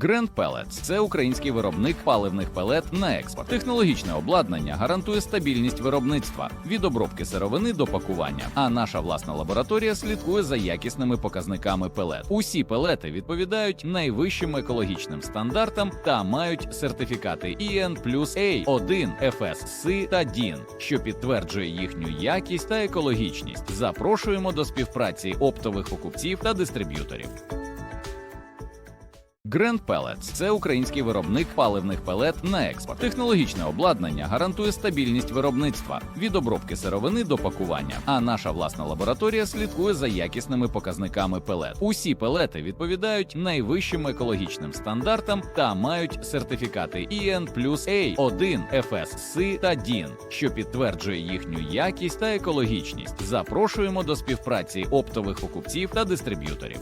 Grand Pellets – це український виробник паливних пелет на експорт. Технологічне обладнання гарантує стабільність виробництва від обробки сировини до пакування. А наша власна лабораторія слідкує за якісними показниками пелет. Усі пелети відповідають найвищим екологічним стандартам та мають сертифікати EN плюс A1, FSC та DIN, що підтверджує їхню якість та екологічність. Запрошуємо до співпраці оптових покупців та дистриб'юторів. Grand Pellets – це український виробник паливних пелет на експорт. Технологічне обладнання гарантує стабільність виробництва від обробки сировини до пакування. А наша власна лабораторія слідкує за якісними показниками пелет. Усі пелети відповідають найвищим екологічним стандартам та мають сертифікати EN плюс A1, FSC та DIN, що підтверджує їхню якість та екологічність. Запрошуємо до співпраці оптових покупців та дистриб'юторів.